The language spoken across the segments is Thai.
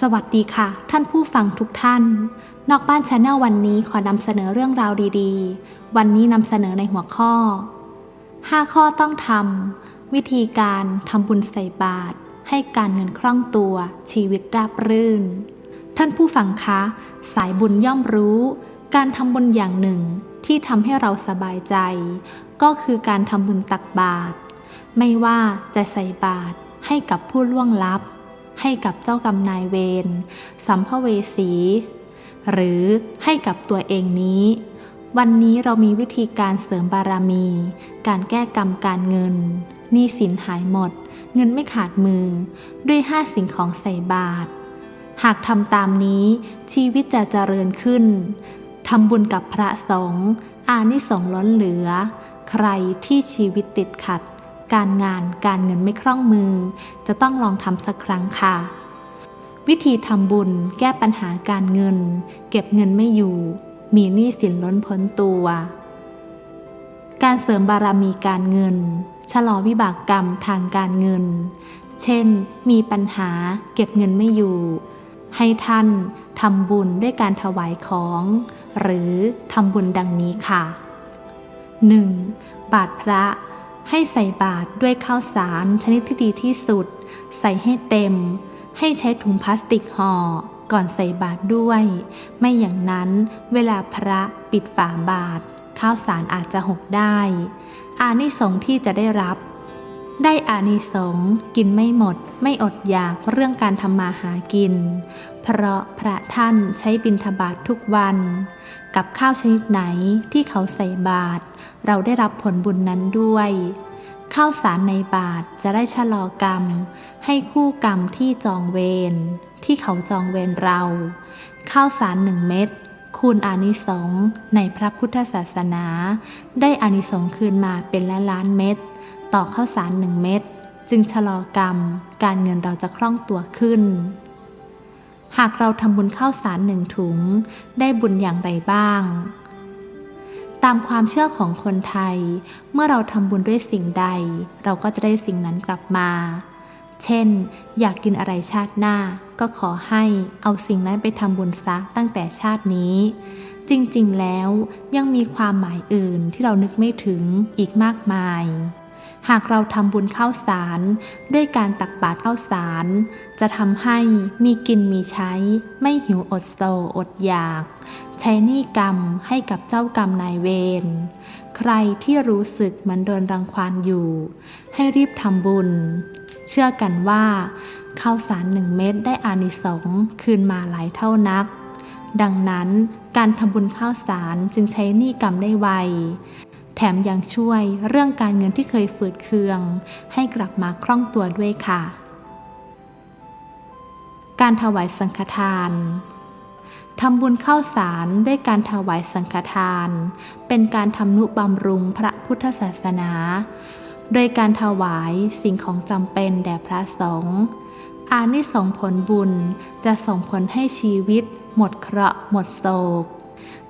สวัสดีค่ะ ท่านผู้ฟังทุกท่าน นอกบ้านชาแนลวันนี้ขอนำเสนอเรื่องราวดีๆ วันนี้นำเสนอในหัวข้อ 5 ข้อต้องทำวิธีการทำบุญใส่บาตรให้การเงินคล่องตัวชีวิตราบรื่น ท่านผู้ฟังคะ สายบุญย่อมรู้ การทำบุญอย่างหนึ่งที่ทำให้เราสบายใจ ก็คือการทำบุญตักบาตรไม่ว่าจะใส่บาตรให้กับผู้ล่วงลับ ให้กับเจ้ากรรมนายเวรสัมภเวสี หรือให้กับตัวเองนี้ วันนี้เรามีวิธีการเสริมบารมี การแก้กรรมการเงินหนี้สินหายหมด เงินไม่ขาดมือ ด้วยห้าสิ่งของใส่บาตรหากทำตามนี้ชีวิตจะเจริญขึ้นทำบุญกับพระสงฆ์อานิสงส์ล้นเหลือ ใครที่ชีวิตติดขัด การงานการเงินไม่คล่องมือ จะต้องลองทำสักครั้งค่ะ วิธีทำบุญแก้ปัญหาการเงิน เก็บเงินไม่อยู่ มีหนี้สินล้นพ้นตัว การเสริมบารมีการเงิน ชะลอวิบากกรรมทางการเงิน เช่น มีปัญหาเก็บเงินไม่อยู่ ให้ท่านทำบุญด้วยการถวายของ หรือทำบุญดังนี้ค่ะ 1. บาทพระ ให้ใส่บาตรด้วยข้าวสารชนิดที่ดีที่สุด ใส่ให้เต็ม ให้ใช้ถุงพลาสติกห่อก่อนใส่บาตรด้วย ไม่อย่างนั้นเวลาพระปิดฝาบาตรข้าวสารอาจจะหกได้ อานิสงส์ที่จะได้รับ ได้อานิสงส์กินไม่หมด ไม่อดอยากเรื่องการทำมาหากิน เพราะพระท่านใช้บิณฑบาตททุกวัน กับข้าวชนิดไหนที่เขาใส่บาตร เราได้รับผลบุญนั้นด้วยข้าวสารในบาตรจะได้ชะลอกรรม ให้คู่กรรมที่จองเวรที่เขาจองเวรเราข้าวสารหนึ่งเม็ดคูณอานิสงส์ในพระพุทธศาสนา ได้อานิสงส์คืนมาเป็นล้านล้านเม็ดต่อข้าวสารหนึ่งเม็ดจึงชะลอกรรม การเงินเราจะคล่องตัวขึ้น หากเราทำบุญข้าวสารหนึ่งถุง ได้บุญอย่างไรบ้าง ตามความเชื่อของคนไทย เมื่อเราทำบุญด้วยสิ่งใด เราก็จะได้สิ่งนั้นกลับมา เช่น อยากกินอะไรชาติหน้า ก็ขอให้เอาสิ่งนั้นไปทำบุญซะตั้งแต่ชาตินี้ จริงๆ แล้วยังมีความหมายอื่นที่เรานึกไม่ถึงอีกมากมาย หากเราทำบุญข้าวสาร ด้วยการตักบาตรข้าวสาร จะทำให้มีกินมีใช้ ไม่หิวอดโซอดอยาก ใช้หนี้กรรมให้กับเจ้ากรรมนายเวรใครที่รู้สึกเหมือนโดนรังควานอยู่ ให้รีบทำบุญ เชื่อกันว่าข้าวสารหนึ่งเม็ดได้อานิสงส์คืนมาหลายเท่านัก ดังนั้นการทำบุญข้าวสารจึงใช้หนี้กรรมได้ไว แถมยังช่วยเรื่องการเงินที่เคยฝืดเคือง ให้กลับมาคล่องตัวด้วยค่ะ การถวายสังฆทานทำบุญเข้าสารด้วยการถวายสังฆทาน เป็นการทำนุบำรุงพระพุทธศาสนา โดยการถวายสิ่งของจำเป็นแด่พระสงฆ์อานิสงส์ผลบุญจะส่งผลให้ชีวิต หมดเคราะห์หมดโศก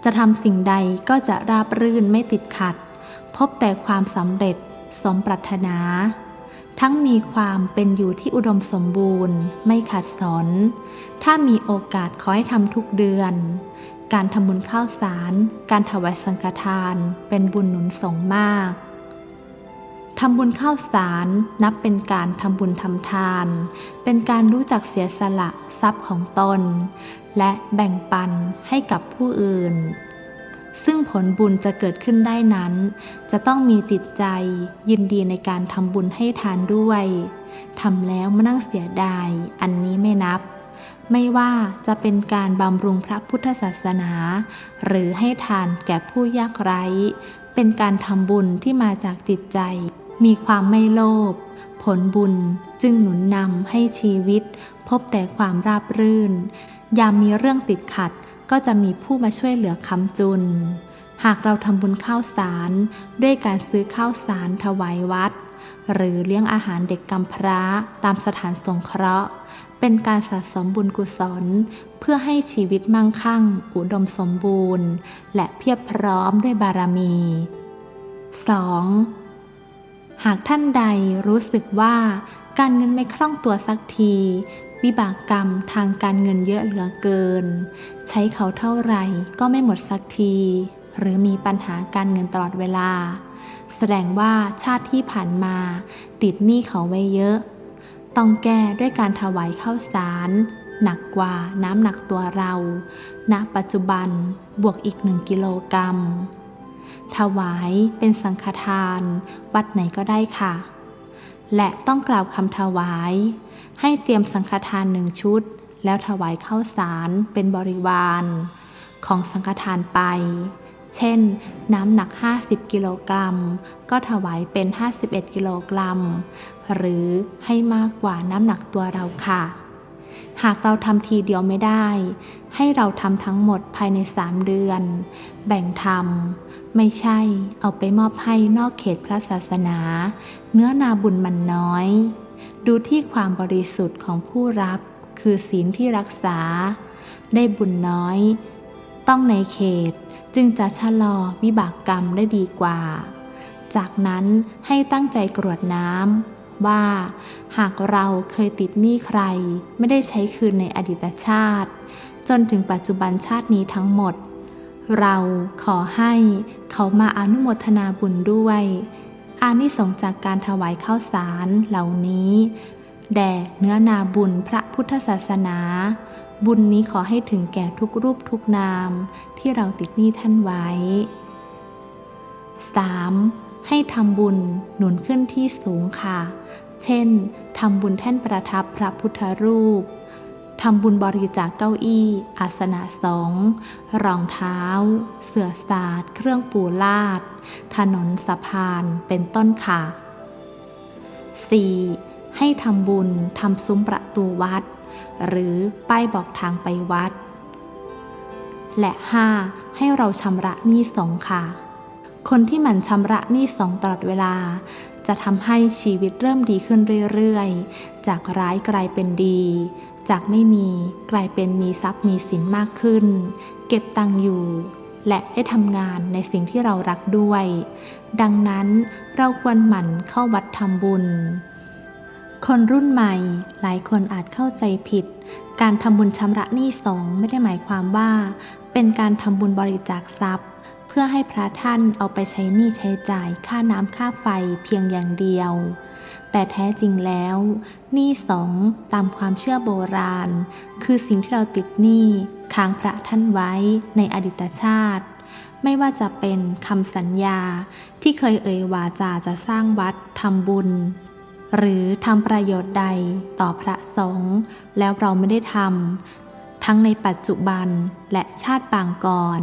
จะทำสิ่งใดก็จะราบรื่นไม่ติดขัด พบแต่ความสำเร็จสมปรารถนา ทั้งมีความเป็นอยู่ที่อุดมสมบูรณ์ ไม่ขัดสน ถ้ามีโอกาสขอให้ทำทุกเดือน การทำบุญข้าวสาร การถวายสังฆทาน เป็นบุญหนุนส่งมากทำบุญข้าวสารนับเป็นการทำบุญทำทาน เป็นการรู้จักเสียสละทรัพย์ของตน และแบ่งปันให้กับผู้อื่น ซึ่งผลบุญจะเกิดขึ้นได้นั้น จะต้องมีจิตใจยินดีในการทำบุญให้ทานด้วยทำแล้วมานั่งเสียดาย อันนี้ไม่นับ ไม่ว่าจะเป็นการบำรุงพระพุทธศาสนา หรือให้ทานแก่ผู้ยากไร้ เป็นการทำบุญที่มาจากจิตใจ มีความไม่โลภผลบุญจึงหนุนนำให้ชีวิต พบแต่ความราบรื่น ยามมีเรื่องติดขัด ก็จะมีผู้มาช่วยเหลือคำจุน หากเราทำบุญข้าวสาร ด้วยการซื้อข้าวสารถวายวัด หรือเลี้ยงอาหารเด็กกำพร้าตามสถานสงเคราะห์ เป็นการสะสมบุญกุศล เพื่อให้ชีวิตมั่งคั่ง อุดมสมบูรณ์ และเพียบพร้อมด้วยบารมี 2. หากท่านใดรู้สึกว่าการเงินไม่คล่องตัวสักที วิบากกรรมทางการเงินเยอะเหลือเกิน ใช้เขาเท่าไหร่ก็ไม่หมดสักที หรือมีปัญหาการเงินตลอดเวลา แสดงว่าชาติที่ผ่านมา ติดหนี้เขาไว้เยอะ ต้องแก้ด้วยการถวายข้าวสาร หนักกว่าน้ำหนักตัวเราณปัจจุบันบวกอีกหนึ่งกิโลกรัมถวายเป็นสังฆทาน วัดไหนก็ได้ค่ะ และต้องกล่าวคำถวาย ให้เตรียมสังฆทานหนึ่งชุด แล้วถวายข้าวสารเป็นบริวาร ของสังฆทานไป เช่น น้ำหนัก 50 กิโลกรัม ก็ถวายเป็น 51 กิโลกรัม หรือให้มากกว่าน้ำหนักตัวเราค่ะ หากเราทำทีเดียวไม่ได้ ให้เราทำทั้งหมดภายใน 3 เดือน แบ่งทำ ไม่ใช่เอาไปมอบให้นอกเขตพระศาสนา เนื้อนาบุญมันน้อย ดูที่ความบริสุทธิ์ของผู้รับ คือศีลที่รักษา ได้บุญน้อย ต้องในเขตจึงจะชะลอวิบากกรรมได้ดีกว่า จากนั้นให้ตั้งใจกรวดน้ำว่า หากเราเคยติดหนี้ใคร ไม่ได้ใช้คืนในอดีตชาติ จนถึงปัจจุบันชาตินี้ทั้งหมด เราขอให้เขามาอนุโมทนาบุญด้วย อานิสงจากการถวายข้าวสารเหล่านี้ แด่เนื้อนาบุญพระพุทธศาสนา บุญนี้ขอให้ถึงแก่ทุกรูปทุกนามที่เราติดหนี้ท่านไว้ 3. ให้ทำบุญหนุนขึ้นที่สูงค่ะ เช่นทำบุญแท่นประทับพระพุทธรูป ทำบุญบริจาคเก้าอี้ อาสนะสงฆ์รองเท้า เสื่อศาสตร์ เครื่องปูลาด ถนนสะพานเป็นต้นค่ะ 4. ให้ทำบุญทำซุ้มประตูวัด หรือป้ายบอกทางไปวัด และ 5. ให้เราชำระหนี้สงค่ะ คนที่หมั่นชำระหนี้สงตลอดเวลาจะทำให้ชีวิตเริ่มดีขึ้นเรื่อย ๆ จากร้ายกลายเป็นดี จากไม่มีกลายเป็นมีทรัพย์มีสินมากขึ้น เก็บตังค์อยู่ และได้ทำงานในสิ่งที่เรารักด้วย ดังนั้นเราควรหมั่นเข้าวัดทำบุญ คนรุ่นใหม่หลายคนอาจเข้าใจผิด การทำบุญชำระหนี้สงไม่ได้หมายความว่า เป็นการทำบุญบริจาคทรัพย์ เพื่อให้พระท่านเอาไปใช้หนี้ใช้จ่ายค่าน้ำค่าไฟเพียงอย่างเดียว แต่แท้จริงแล้ว หนี้สองตามความเชื่อโบราณ คือสิ่งที่เราติดหนี้ค้างพระท่านไว้ในอดีตชาติ ไม่ว่าจะเป็นคำสัญญาที่เคยเอ่ยวาจาจะสร้างวัดทำบุญ หรือทำประโยชน์ใดต่อพระสงฆ์แล้วเราไม่ได้ทำทั้งในปัจจุบันและชาติปางก่อน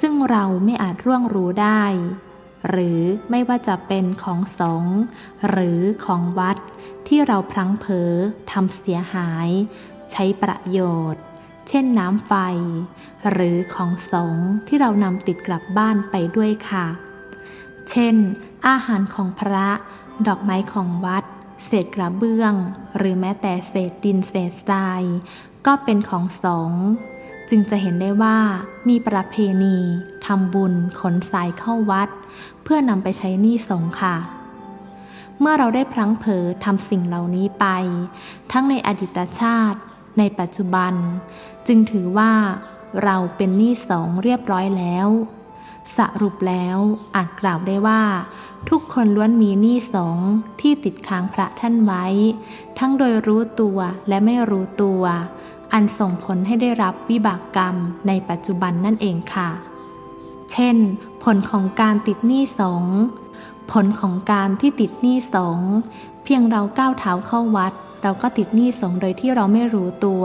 ซึ่งเราไม่อาจร่วงรู้ได้ หรือไม่ว่าจะเป็นของสงฆ์หรือของวัด ที่เราพลั้งเผลอทำเสียหาย ใช้ประโยชน์ เช่นน้ำไฟ หรือของสงฆ์ที่เรานำติดกลับบ้านไปด้วยค่ะ เช่น อาหารของพระ ดอกไม้ของวัด เศษกระเบื้อง หรือแม้แต่เศษดินเศษทราย ก็เป็นของสงฆ์จึงจะเห็นได้ว่ามีประเพณีทำบุญขนทรายเข้าวัด เพื่อนำไปใช้หนี้สงค่ะ เมื่อเราได้พลั้งเผลอทำสิ่งเหล่านี้ไป ทั้งในอดีตชาติ ในปัจจุบัน จึงถือว่าเราเป็นหนี้สงเรียบร้อยแล้ว สรุปแล้วอาจกล่าวได้ว่า ทุกคนล้วนมีหนี้สงที่ติดค้างพระท่านไว้ ทั้งโดยรู้ตัวและไม่รู้ตัวอันส่งผลให้ได้รับวิบากกรรมในปัจจุบันนั่นเองค่ะ เช่น ผลของการติดหนี้สงผลของการที่ติดหนี้สงเพียงเราก้าวเท้าเข้าวัด เราก็ติดหนี้สงโดยที่เราไม่รู้ตัว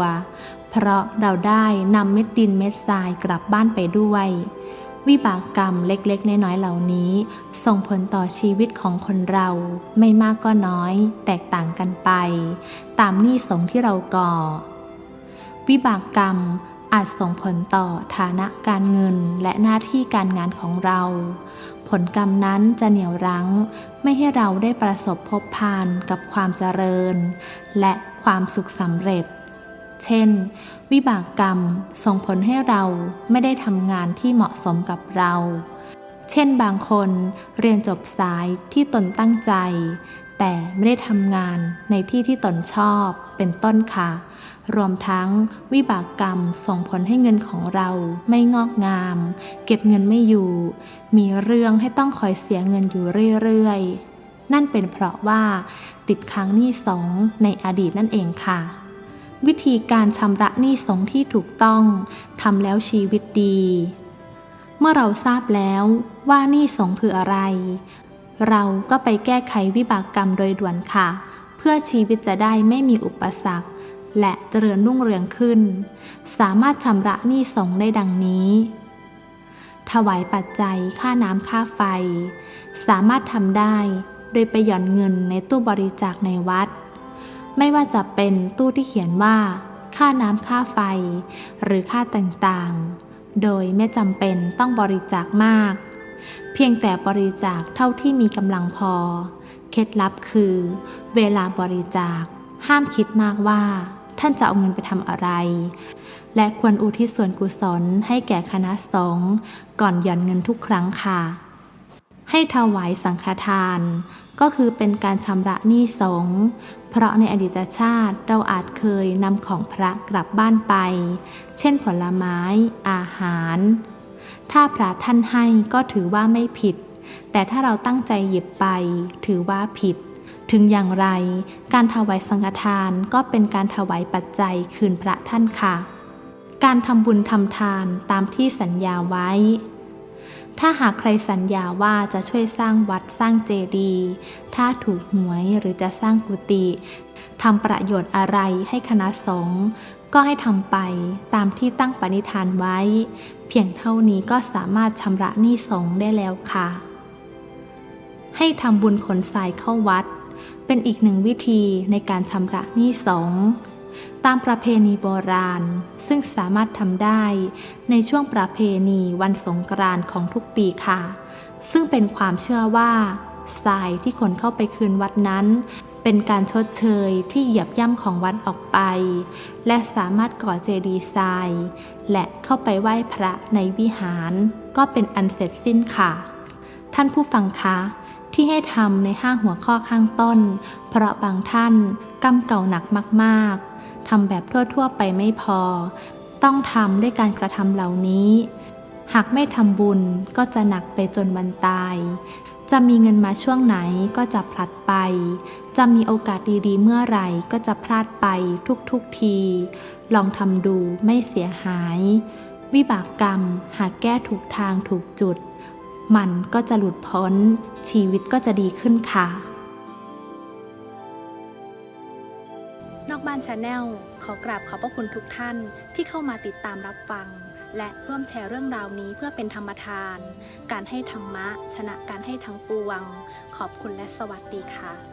เพราะเราได้นำเม็ดดินเม็ดทรายกลับบ้านไปด้วย วิบากกรรมเล็กๆ น้อยๆเหล่านี้ ส่งผลต่อชีวิตของคนเราไม่มากก็น้อย แตกต่างกันไป ตามหนี้สงที่เราก่อ วิบากกรรม อาจส่งผลต่อฐานะการเงินและหน้าที่การงานของเรา ผลกรรมนั้นจะเหนี่ยวรั้ง ไม่ให้เราได้ประสบพบพานกับความเจริญ และความสุขสำเร็จ เช่น วิบากกรรมส่งผลให้เราไม่ได้ทำงานที่เหมาะสมกับเรา เช่นบางคนเรียนจบสายที่ตนตั้งใจ แต่ไม่ได้ทำงานในที่ที่ตนชอบเป็นต้นค่ะ รวมทั้งวิบากกรรมส่งผลให้เงินของเราไม่งอกงาม เก็บเงินไม่อยู่ มีเรื่องให้ต้องคอยเสียเงินอยู่เรื่อยๆ นั่นเป็นเพราะว่าติดค้างหนี้สงในอดีตนั่นเองค่ะ วิธีการชำระหนี้สงที่ถูกต้องทำแล้วชีวิตดี เมื่อเราทราบแล้วว่าหนี้สงคืออะไร เราก็ไปแก้ไขวิบากกรรมโดยด่วนค่ะ เพื่อชีวิตจะได้ไม่มีอุปสรรค และเจริญรุ่งเรืองขึ้น สามารถชำระหนี้สงได้ดังนี้ ถวายปัจจัยค่าน้ำค่าไฟ สามารถทำได้โดยไปหย่อนเงินในตู้บริจาคในวัด ไม่ว่าจะเป็นตู้ที่เขียนว่า ค่าน้ำค่าไฟ หรือค่าต่างๆ โดยไม่จำเป็นต้องบริจาคมาก เพียงแต่บริจาคเท่าที่มีกำลังพอ เคล็ดลับคือ เวลาบริจาคห้ามคิดมากว่า ท่านจะเอาเงินไปทำอะไร และควรอุทิศส่วนกุศลให้แก่คณะสงฆ์ก่อนหย่อนเงินทุกครั้งค่ะ ให้ถวายสังฆทาน ก็คือเป็นการชำระหนี้สงฆ์เพราะในอดีตชาติเราอาจเคยนำของพระกลับบ้านไป เช่นผลไม้ อาหาร ถ้าพระท่านให้ก็ถือว่าไม่ผิด แต่ถ้าเราตั้งใจหยิบไปถือว่าผิด ถึงอย่างไร การถวายสังฆทานก็เป็นการถวายปัจจัยคืนพระท่านค่ะ การทำบุญทำทานตามที่สัญญาไว้ ถ้าหากใครสัญญาว่าจะช่วยสร้างวัดสร้างเจดีย์ถ้าถูกหวยหรือจะสร้างกุฏิทำประโยชน์อะไรให้คณะสงฆ์ก็ให้ทำไปตามที่ตั้งปณิธานไว้ เพียงเท่านี้ก็สามารถชำระหนี้สงฆ์ได้แล้วค่ะ ให้ทำบุญขนทรายเข้าวัด เป็นอีกหนึ่งวิธีในการชำระหนี้สงฆ์ตามประเพณีโบราณ ซึ่งสามารถทำได้ในช่วงประเพณีวันสงกรานต์ของทุกปีค่ะ ซึ่งเป็นความเชื่อว่าทรายที่คนเข้าไปคืนวัดนั้น เป็นการชดเชยที่เหยียบย่ำของวัดออกไป และสามารถก่อเจดีย์ทราย และเข้าไปไหว้พระในวิหาร ก็เป็นอันเสร็จสิ้นค่ะ ท่านผู้ฟังคะ ที่ให้ทำในห้าหัวข้อข้างต้น เพราะบางท่านกำเก่าหนักมากๆทำแบบทั่วๆไปไม่พอ ต้องทำด้วยการกระทำเหล่านี้ หากไม่ทำบุญก็จะหนักไปจนวันตาย จะมีเงินมาช่วงไหนก็จะพลัดไป จะมีโอกาสดีๆ เมื่อไหร่ก็จะพลาดไปทุกๆที ลองทำดูไม่เสียหาย วิบากกรรมหากแก้ถูกทางถูกจุด มันก็จะหลุดพ้น ชีวิตก็จะดีขึ้นค่ะ นอกบ้านชาแนลขอกราบขอบพระคุณทุกท่านที่เข้ามาติดตามรับฟัง และร่วมแชร์เรื่องราวนี้เพื่อเป็นธรรมทาน การให้ธรรมะ ชนะการให้ทั้งปวง ขอบคุณและสวัสดีค่ะ